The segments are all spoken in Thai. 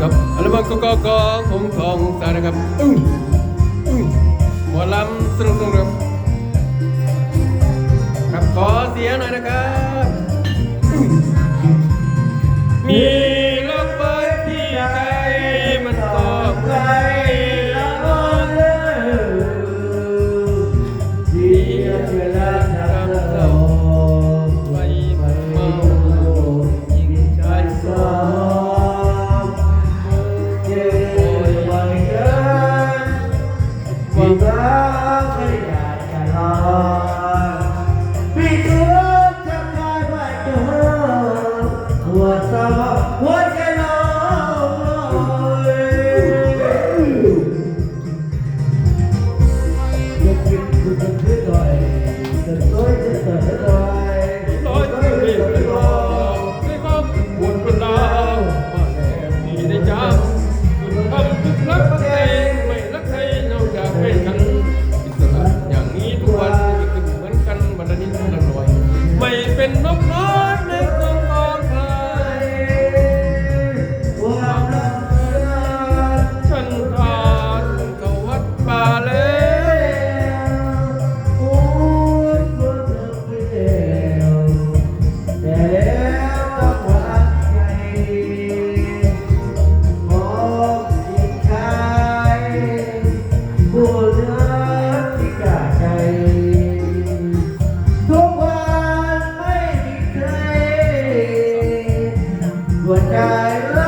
กับอัลบั้มก็ก็ก็ของทองสานะครับ อึ้งอึ้งหมอลำสนุๆสนุกครับ Sama No. I love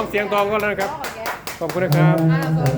องเสียงทองก็แล้วนะครับ ขอบคุณนะครับ